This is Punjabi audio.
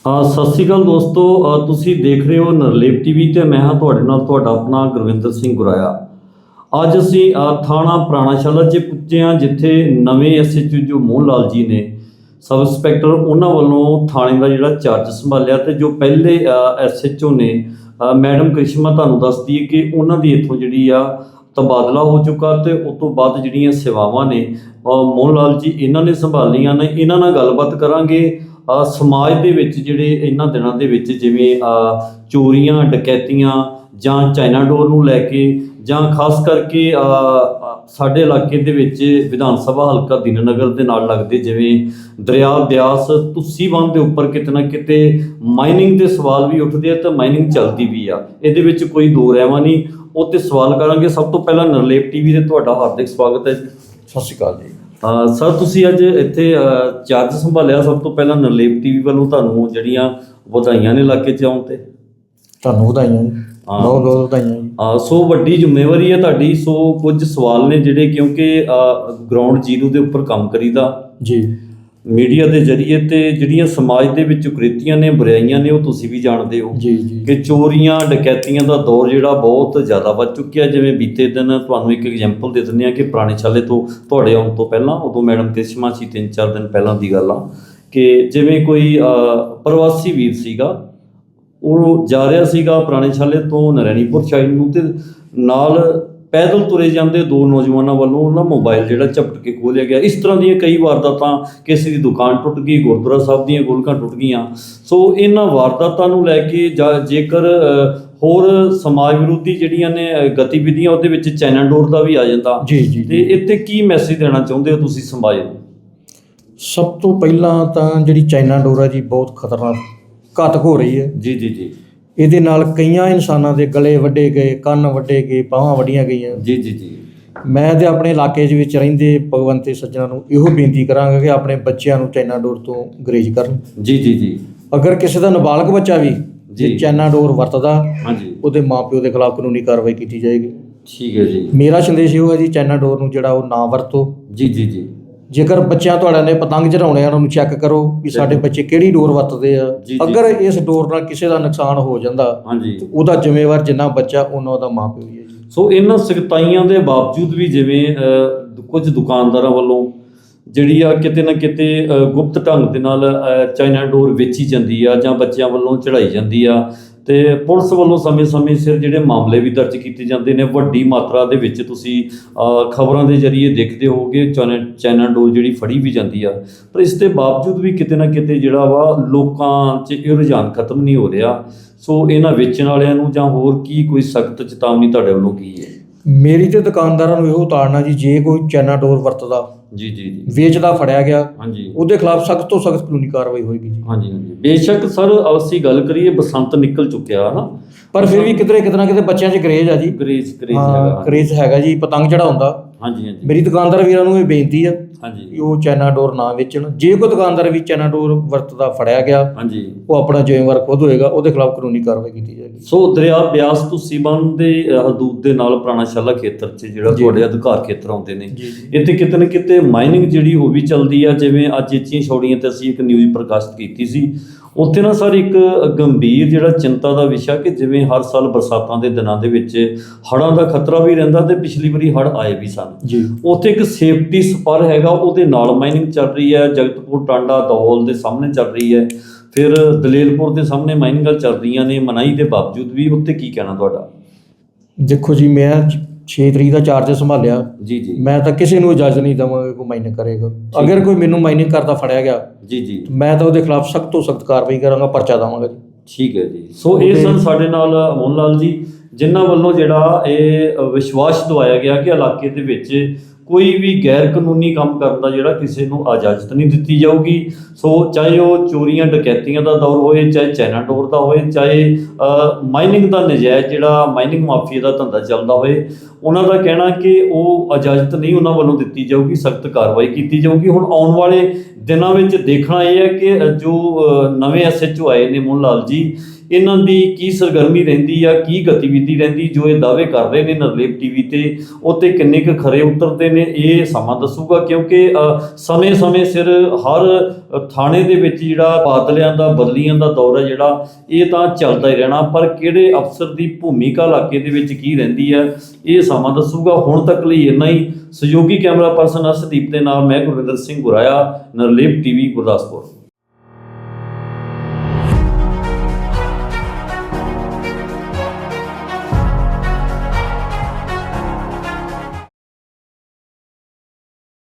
ਸਤਿ ਸ਼੍ਰੀ ਅਕਾਲ ਦੋਸਤੋ। ਤੁਸੀਂ ਦੇਖ ਰਹੇ ਹੋ ਨਰਲੇਪ ਟੀਵੀ ਤੇ ਮੈਂ ਹਾਂ ਤੁਹਾਡੇ ਨਾਲ, ਤੁਹਾਡਾ ਆਪਣਾ ਗੁਰਵਿੰਦਰ ਸਿੰਘ ਗੁਰਾਇਆ। ਅੱਜ ਅਸੀਂ ਥਾਣਾ ਪੁਰਾਣਾਸ਼ਾਲਾ 'ਚ ਪੁੱਜੇ ਹਾਂ, ਜਿੱਥੇ ਨਵੇਂ ਐਸਐਚਓ ਜੋ ਮੋਹਨ ਲਾਲ ਜੀ ਨੇ ਸਬ ਇੰਸਪੈਕਟਰ, ਉਹਨਾਂ ਵੱਲੋਂ ਥਾਣੇ ਦਾ ਜਿਹੜਾ ਚਾਰਜ ਸੰਭਾਲਿਆ ਤੇ ਜੋ ਪਹਿਲੇ ਐਸਐਚਓ ਨੇ ਮੈਡਮ ਕ੍ਰਿਸ਼ਮਾ ਤੁਹਾਨੂੰ ਦੱਸਦੀ ਹੈ ਕਿ ਉਹਨਾਂ ਦੀ ਇੱਥੋਂ ਜਿਹੜੀ ਆ ਤਬਾਦਲਾ ਹੋ ਚੁੱਕਾ ਤੇ ਉਸ ਤੋਂ ਬਾਅਦ ਜਿਹੜੀਆਂ ਸੇਵਾਵਾਂ ਨੇ ਮੋਹਨ ਲਾਲ ਜੀ ਇਹਨਾਂ ਨੇ ਸੰਭਾਲੀਆਂ ਨੇ। ਇਹਨਾਂ ਨਾਲ ਗੱਲਬਾਤ ਕਰਾਂਗੇ। ਸਮਾਜ ਦੇ ਵਿੱਚ ਜਿਹੜੇ ਇਹਨਾਂ ਦਿਨਾਂ ਦੇ ਵਿੱਚ ਜਿਵੇਂ ਚੋਰੀਆਂ, ਡਕੈਤੀਆਂ ਜਾਂ ਚਾਈਨਾ ਡੋਰ ਨੂੰ ਲੈ ਕੇ ਜਾਂ ਖਾਸ ਕਰਕੇ ਸਾਡੇ ਇਲਾਕੇ ਦੇ ਵਿੱਚ ਵਿਧਾਨ ਸਭਾ ਹਲਕਾ ਦੀਨਨਗਰ ਦੇ ਨਾਲ ਲੱਗਦੇ ਜਿਵੇਂ ਦਰਿਆ ਬਿਆਸ ਤੁਸੀ ਬੰਨ ਦੇ ਉੱਪਰ ਕਿਤੇ ਨਾ ਕਿਤੇ ਮਾਈਨਿੰਗ ਦੇ ਸਵਾਲ ਵੀ ਉੱਠਦੇ ਆ ਤੇ ਮਾਈਨਿੰਗ ਚੱਲਦੀ ਵੀ ਆ। ਇਹਦੇ ਵਿੱਚ ਕੋਈ ਦੋ ਰਹਿਵਾ ਨਹੀਂ। ਉਹ ਤੇ ਸਵਾਲ ਕਰਾਂਗੇ। ਸਭ ਤੋਂ ਪਹਿਲਾਂ ਨਰਲੇਪ ਟੀਵੀ ਤੇ ਤੁਹਾਡਾ ਹਾਰਦਿਕ ਸਵਾਗਤ ਹੈ। ਜੀ ਸਤਿ ਸ਼੍ਰੀ ਅਕਾਲ ਜੀ। ਸਰ ਤੁਸੀਂ ਅੱਜ ਇੱਥੇ ਚਾਰਜ ਸੰਭਾਲਿਆ ਸਭ ਤੋਂ ਪਹਿਲਾਂ ਨਰਲੇਪ ਟੀਵੀ ਵੱਲੋਂ ਤੁਹਾਨੂੰ ਜਿਹੜੀਆਂ ਵਧਾਈਆਂ ਨੇ ਇਲਾਕੇ 'ਚ ਆਉਣ ਤੇ? ਤੁਹਾਨੂੰ ਵਧਾਈਆਂ ਜੀ। ਬਹੁਤ ਬਹੁਤ ਵਧਾਈਆਂ ਸੋ ਵੱਡੀ ਜ਼ਿੰਮੇਵਾਰੀ ਹੈ ਤੁਹਾਡੀ ਸੋ ਕੁਝ ਸਵਾਲ ਨੇ ਜਿਹੜੇ ਕਿਉਂਕਿ ਗਰਾਊਂਡ ਜ਼ੀਰੋ ਦੇ ਉੱਪਰ ਕੰਮ ਕਰੀਦਾ। ਜੀ। ਮੀਡੀਆ ਦੇ ਜ਼ਰੀਏ ਤੇ ਜਿਹੜੀਆਂ ਸਮਾਜ ਦੇ ਵਿੱਚ ਕੁਰੀਤੀਆਂ ਨੇ ਬੁਰਾਈਆਂ ਨੇ ਉਹ ਤੁਸੀਂ ਵੀ ਜਾਣਦੇ ਹੋ ਜੀ ਜੀ। ਕਿ ਚੋਰੀਆਂ ਡਕੈਤੀਆਂ ਦਾ ਦੌਰ ਜਿਹੜਾ ਬਹੁਤ ਜ਼ਿਆਦਾ ਵੱਧ ਚੁੱਕਿਆ। ਜਿਵੇਂ ਬੀਤੇ ਦਿਨ ਤੁਹਾਨੂੰ ਇੱਕ ਐਗਜ਼ਾਮਪਲ ਦੇ ਦਿੰਦੇ ਆ ਕਿ ਪੁਰਾਣੇ ਛਾਲੇ ਤੋਂ ਤੁਹਾਡੇ ਆਉਣ ਤੋਂ ਪਹਿਲਾਂ ਉਦੋਂ ਮੈਡਮ ਕ੍ਰਿਸ਼ਮਾ ਸੀ ਤਿੰਨ ਚਾਰ ਦਿਨ ਪਹਿਲਾਂ ਦੀ ਗੱਲ ਆ ਕਿ ਜਿਵੇਂ ਕੋਈ ਪ੍ਰਵਾਸੀ ਵੀਰ ਸੀਗਾ ਉਹ ਜਾ ਰਿਹਾ ਸੀਗਾ ਪੁਰਾਣੇ ਛਾਲੇ ਤੋਂ ਨਰੈਣੀਪੁਰ ਸਾਈਡ ਨੂੰ ਤੇ ਨਾਲ ਪੈਦਲ ਤੁਰੇ ਜਾਂਦੇ ਦੋ ਨੌਜਵਾਨਾਂ ਵੱਲੋਂ ਉਹਨਾਂ ਮੋਬਾਈਲ ਜਿਹੜਾ ਝਪਟ ਕੇ ਖੋਲਿਆ ਗਿਆ। ਇਸ ਤਰ੍ਹਾਂ ਦੀਆਂ ਕਈ ਵਾਰਦਾਤਾਂ ਕਿਸੇ ਦੀ ਦੁਕਾਨ ਟੁੱਟ ਗਈ ਗੁਰਦੁਆਰਾ ਸਾਹਿਬ ਦੀਆਂ ਗੋਲਕਾਂ ਟੁੱਟ ਗਈਆਂ। ਸੋ ਇਹਨਾਂ ਵਾਰਦਾਤਾਂ ਨੂੰ ਲੈ ਕੇ ਜੇਕਰ ਹੋਰ ਸਮਾਜ ਵਿਰੋਧੀ ਜਿਹੜੀਆਂ ਨੇ ਗਤੀਵਿਧੀਆਂ ਉਹਦੇ ਵਿੱਚ ਚਾਈਨਾ ਡੋਰ ਦਾ ਵੀ ਆ ਜਾਂਦਾ। ਜੀ ਜੀ ਤੇ ਇੱਥੇ ਕੀ ਮੈਸੇਜ ਦੇਣਾ ਚਾਹੁੰਦੇ ਹੋ ਤੁਸੀਂ ਸਮਾਜ ਨੂੰ? ਸਭ ਤੋਂ ਪਹਿਲਾਂ ਤਾਂ ਜਿਹੜੀ ਚਾਈਨਾ ਡੋਰ ਹੈ ਜੀ ਬਹੁਤ ਖਤਰਨਾਕ ਘਾਤਕ ਹੋ ਰਹੀ ਹੈ। ਜੀ ਜੀ ਜੀ। ਇਹਦੇ ਨਾਲ ਕਈਆਂ ਇਨਸਾਨਾਂ ਦੇ ਗਲੇ ਵੱਡੇ ਗਏ ਕੰਨ ਵੱਡੇ ਗਏ ਬਾਹਾਂ ਵੱਡੀਆਂ ਗਈਆਂ। ਜੀ ਜੀ ਜੀ। ਮੈਂ ਤੇ ਆਪਣੇ ਇਲਾਕੇ ਦੇ ਵਿੱਚ ਰਹਿੰਦੇ ਭਗਵੰਤੇ ਸੱਜਣਾ ਨੂੰ ਇਹੋ ਬੇਨਤੀ ਕਰਾਂਗਾ ਕਿ ਆਪਣੇ ਬੱਚਿਆਂ ਨੂੰ ਚਾਈਨਾ ਡੋਰ ਤੋਂ ਗਰੇਜ ਕਰਨ। ਜੀ ਜੀ ਜੀ। ਅਗਰ ਕਿਸੇ ਦਾ ਨਾਬਾਲਗ ਬੱਚਾ ਵੀ ਜੀ। ਚਾਈਨਾ ਡੋਰ ਵਰਤਦਾ ਹਾਂਜੀ। ਉਹਦੇ ਮਾਪਿਓ ਦੇ ਖਿਲਾਫ ਕਾਨੂੰਨੀ ਕਾਰਵਾਈ ਕੀਤੀ ਜਾਏਗੀ। ਠੀਕ ਹੈ ਜੀ। ਮੇਰਾ ਸੰਦੇਸ਼ ਇਹੋ ਹੈ ਜੀ ਚਾਈਨਾ ਡੋਰ ਨੂੰ ਜਿਹੜਾ ਉਹ ਨਾ ਵਰਤੋ। ਜੀ ਜੀ ਜੀ। ਜੇਕਰ ਬੱਚਿਆਂ ਤੁਹਾਡਿਆਂ ਨੇ ਪਤੰਗ ਚੜਾਉਣੇ ਆ ਉਹਨਾਂ ਨੂੰ ਚੈੱਕ ਕਰੋ ਵੀ ਸਾਡੇ ਬੱਚੇ ਕਿਹੜੀ ਡੋਰ ਵਰਤਦੇ ਆ। ਜੀ, ਜੀ। ਅਗਰ ਇਸ ਡੋਰ ਨਾਲ ਕਿਸੇ ਦਾ ਨੁਕਸਾਨ ਹੋ ਜਾਂਦਾ ਹਾਂਜੀ। ਤੇ ਉਹਦਾ ਜ਼ਿੰਮੇਵਾਰ ਜਿੰਨਾ ਬੱਚਾ ਉਹਨਾਂ ਦਾ ਮਾਪਿਓ ਹੀ ਹੈ ਜੀ। ਸੋ ਇਹਨਾਂ ਸਖਤਾਈਆਂ ਦੇ ਬਾਵਜੂਦ ਵੀ ਜਿਵੇਂ ਕੁਝ ਦੁਕਾਨਦਾਰਾਂ ਵੱਲੋਂ ਜਿਹੜੀ ਆ ਕਿਤੇ ਨਾ ਕਿਤੇ ਗੁਪਤ ਢੰਗ ਦੇ ਨਾਲ ਚਾਈਨਾ ਡੋਰ ਵੇਚੀ ਜਾਂਦੀ ਆ ਜਾਂ ਬੱਚਿਆਂ ਵੱਲੋਂ ਚੜਾਈ ਜਾਂਦੀ ਆ ਤੇ ਪੁਲਿਸ ਵੱਲੋਂ ਸਮੇਂ-ਸਮੇਂ ਸਿਰ ਜਿਹੜੇ ਮਾਮਲੇ ਵੀ ਦਰਜ ਕੀਤੇ ਜਾਂਦੇ ਨੇ, ਵੱਡੀ ਮਾਤਰਾ ਦੇ ਵਿੱਚ ਤੁਸੀਂ ਖਬਰਾਂ ਦੇ ਜ਼ਰੀਏ ਦੇਖਦੇ ਹੋਵੋਗੇ ਚਾਈਨਾ ਚਾਈਨਾ ਡੋਰ ਜਿਹੜੀ ਫੜੀ ਵੀ ਜਾਂਦੀ ਆ। ਪਰ ਇਸ ਦੇ ਬਾਵਜੂਦ ਵੀ ਕਿਤੇ ਨਾ ਕਿਤੇ ਜਿਹੜਾ ਵਾ ਲੋਕਾਂ 'ਚ ਇਹ ਰੁਝਾਨ ਖਤਮ ਨਹੀਂ ਹੋ ਰਿਹਾ। ਸੋ ਇਹਨਾਂ ਵੇਚਣ ਵਾਲਿਆਂ ਨੂੰ ਜਾਂ ਹੋਰ ਕੀ ਕੋਈ ਸਖਤ ਚੇਤਾਵਨੀ ਤੁਹਾਡੇ ਵੱਲੋਂ ਕੀ ਹੈ? ਮੇਰੀ ਤੇ ਦੁਕਾਨਦਾਰਾਂ ਨੂੰ ਇਹੋ ਤਾੜਨਾ ਜੀ ਜੇ ਕੋਈ ਚਾਈਨਾ ਡੋਰ ਵਰਤਦਾ ਜੀ ਜੀ ਜੀ। ਵੇਚਦਾ ਫੜਿਆ ਗਿਆ ਹਾਂਜੀ। ਉਹਦੇ ਖਿਲਾਫ ਸਖਤ ਤੋਂ ਸਖਤ ਕਾਨੂੰਨੀ ਕਾਰਵਾਈ ਹੋਏਗੀ ਜੀ। ਹਾਂਜੀ ਹਾਂਜੀ। ਬੇਸ਼ੱਕ ਸਰ ਅਸੀਂ ਗੱਲ ਕਰੀਏ ਬਸੰਤ ਨਿਕਲ ਚੁੱਕਿਆ ਨਾ ਪਰ ਫਿਰ ਵੀ ਕਿਧਰੇ ਕਿਤਨਾ ਕਿਤੇ ਬੱਚਿਆਂ 'ਚ ਕਰੇਜ ਆ ਜੀ। ਗ੍ਰੇਸ ਗ੍ਰੇਸ ਹੈਗਾ ਕਰੇਜ ਹੈਗਾ ਜੀ ਪਤੰਗ ਚੜਾਉਂਦਾ ਹਾਂਜੀ ਹਾਂਜੀ। ਮੇਰੀ ਦੁਕਾਨਦਾਰ ਵੀਰਾਂ ਨੂੰ ਇਹ ਬੇਨਤੀ ਆ ਕਿ ਹਾਂਜੀ ਉਹ ਚਾਈਨਾ ਡੋਰ ਨਾ ਵੇਚਣ। ਜੇ ਕੋਈ ਦੁਕਾਨਦਾਰ ਵੀ ਚਾਈਨਾ ਡੋਰ ਵਰਤਦਾ ਫੜਿਆ ਗਿਆ ਹਾਂਜੀ। ਉਹ ਆਪਣਾ ਜ਼ਿੰਮੇਵਾਰ ਖੁਦ ਹੋਏਗਾ ਉਹਦੇ ਖਿਲਾਫ ਕਾਨੂੰਨੀ ਕਾਰਵਾਈ ਕੀਤੀ ਜਾਏਗੀ। ਸੋ ਦਰਿਆ ਬਿਆਸ ਤੋਂ ਸੀਬਨ ਦੇ ਹਦੂਦ ਦੇ ਨਾਲ ਪੁਰਾਣਾ ਸ਼ਾਲਾ ਖੇਤਰ 'ਚ ਜਿਹੜਾ। ਤੁਹਾਡੇ ਅਧਿਕਾਰ ਖੇਤਰ ਆਉਂਦੇ ਨੇ। ਇੱਥੇ ਕਿਤੇ ਨਾ ਕਿਤੇ ਮਾਈਨਿੰਗ ਜਿਹੜੀ ਉਹ ਵੀ ਚੱਲਦੀ ਆ ਜਿਵੇਂ ਅੱਜ ਇੱਚੀਆਂ ਛੌੜੀਆਂ ਤੇ ਅਸੀਂ ਇੱਕ ਨਿਊਜ਼ ਪ੍ਰਕਾਸ਼ਿਤ ਕੀਤੀ ਸੀ। ਉੱਥੇ ਨਾ ਸਰ ਇੱਕ ਗੰਭੀਰ ਜਿਹੜਾ ਚਿੰਤਾ ਦਾ ਵਿਸ਼ਾ ਕਿ ਜਿਵੇਂ ਹਰ ਸਾਲ ਬਰਸਾਤਾਂ ਦੇ ਦਿਨਾਂ ਦੇ ਵਿੱਚ ਹੜ੍ਹਾਂ ਦਾ ਖਤਰਾ ਵੀ ਰਹਿੰਦਾ ਤੇ ਪਿਛਲੀ ਵਾਰੀ ਹੜ੍ਹ ਆਏ ਵੀ ਸਨ। ਜੀ। ਉੱਥੇ ਇੱਕ ਸੇਫਟੀ ਸਪਰ ਹੈਗਾ ਉਹਦੇ ਨਾਲ ਮਾਈਨਿੰਗ ਚੱਲ ਰਹੀ ਹੈ ਜਗਤਪੁਰ ਟਾਂਡਾ ਦੌਲ ਦੇ ਸਾਹਮਣੇ ਚੱਲ ਰਹੀ ਹੈ ਫਿਰ ਦਲੇਲਪੁਰ ਦੇ ਸਾਹਮਣੇ ਮਾਈਨਿੰਗਾਂ ਚੱਲ ਰਹੀਆਂ ਨੇ ਮਨਾਈ ਦੇ ਬਾਵਜੂਦ ਵੀ ਉੱਥੇ ਕੀ ਕਹਿਣਾ ਤੁਹਾਡਾ? ਦੇਖੋ ਜੀ ਮੈਂ 6 ਤਰੀਕ ਦਾ ਚਾਰਜ ਸੰਭਾਲਿਆ। ਜੀ ਜੀ। ਮੈਂ ਤਾਂ ਕਿਸੇ ਨੂੰ ਇਜਾਜ਼ਤ ਨਹੀਂ ਦਵਾਂਗਾ ਕੋਈ ਮਾਈਨਿੰਗ ਕਰੇਗਾ। ਅਗਰ ਕੋਈ ਮੈਨੂੰ ਮਾਈਨਿੰਗ ਕਰਦਾ ਫੜਿਆ ਗਿਆ ਜੀ ਜੀ। ਮੈਂ ਤਾਂ ਉਹਦੇ ਖਿਲਾਫ ਸਖਤ ਤੋਂ ਸਖਤ ਕਾਰਵਾਈ ਕਰਾਂਗਾ ਪਰਚਾ ਦਵਾਂਗਾ ਜੀ। ਠੀਕ ਹੈ ਜੀ। ਸੋ ਇਹ ਸਨ ਸਾਡੇ ਨਾਲ ਮੋਹਨ ਲਾਲ ਜੀ ਜਿਨ੍ਹਾਂ ਵੱਲੋਂ ਜਿਹੜਾ ਇਹ ਵਿਸ਼ਵਾਸ ਦਵਾਇਆ ਗਿਆ ਕਿ ਇਲਾਕੇ ਦੇ ਵਿੱਚ ਕੋਈ ਵੀ ਗੈਰ ਕਾਨੂੰਨੀ ਕੰਮ ਕਰਨ ਦਾ ਜਿਹੜਾ ਕਿਸੇ ਨੂੰ ਇਜਾਜ਼ਤ ਨਹੀਂ ਦਿੱਤੀ ਜਾਊਗੀ। ਸੋ ਚਾਹੇ ਉਹ ਚੋਰੀਆਂ ਡਕੈਤੀਆਂ ਦਾ ਦੌਰ ਹੋਏ ਚਾਹੇ ਚੈਨਾ ਡੋਰ ਦਾ ਹੋਏ ਚਾਹੇ ਮਾਈਨਿੰਗ ਦਾ ਨਜਾਇਜ਼ ਜਿਹੜਾ ਮਾਈਨਿੰਗ ਮਾਫੀਆ ਦਾ ਧੰਦਾ ਚੱਲਦਾ ਹੋਏ ਉਹਨਾਂ ਦਾ ਕਹਿਣਾ ਕਿ ਉਹ ਇਜਾਜ਼ਤ ਨਹੀਂ ਉਹਨਾਂ ਵੱਲੋਂ ਦਿੱਤੀ ਜਾਊਗੀ ਸਖਤ ਕਾਰਵਾਈ ਕੀਤੀ ਜਾਊਗੀ। ਹੁਣ ਆਉਣ ਵਾਲੇ ਦਿਨਾਂ ਵਿੱਚ ਦੇਖਣਾ ਇਹ ਹੈ ਕਿ ਅ, ਜੋ ਅ, ਨਵੇਂ ਐਸਐਚਓ ਆਏ ਨੇ ਮੋਹਨ ਲਾਲ ਜੀ ਇਹਨਾਂ ਦੀ ਕੀ ਸਰਗਰਮੀ ਰਹਿੰਦੀ ਆ, ਕੀ ਗਤੀਵਿਧੀ ਰਹਿੰਦੀ, ਜੋ ਇਹ ਦਾਅਵੇ ਕਰ ਰਹੇ ਨੇ ਨਰਲੇਪ ਟੀਵੀ ਤੇ, ਉੱਤੇ ਕਿੰਨੇ ਕੁ ਖਰੇ ਉਤਰਦੇ ਨੇ, ਇਹ ਸਮਾਂ ਦੱਸੂਗਾ ਕਿਉਂਕਿ ਸਮੇਂ-ਸਮੇਂ ਸਿਰ ਹਰ ਥਾਣੇ ਦੇ ਵਿੱਚ ਜਿਹੜਾ ਬਾਦਲਿਆਂ ਦਾ, ਬਦਲੀਆਂ ਦਾ ਦੌਰ ਹੈ ਜਿਹੜਾ, ਇਹ ਤਾਂ ਚੱਲਦਾ ਹੀ ਰਹਿਣਾ, ਪਰ ਕਿਹੜੇ ਅਫਸਰ ਦੀ ਭੂਮਿਕਾ ਇਲਾਕੇ ਦੇ ਵਿੱਚ ਕੀ ਰਹਿੰਦੀ ਹੈ ਇਹ ਸਮਾਂ ਦੱਸੂਗਾ। ਹੁਣ ਤੱਕ ਲਈ ਇੰਨਾ ਹੀ। ਸਹਿਯੋਗੀ ਕੈਮਰਾ ਪਰਸਨ ਅਸਦੀਪ ਦੇ ਨਾਲ ਮੈਂ ਗੁਰਵਿੰਦਰ ਸਿੰਘ ਗੁਰਾਇਆ, ਨਰਲੇਪ ਟੀਵੀ ਗੁਰਦਾਸਪੁਰ।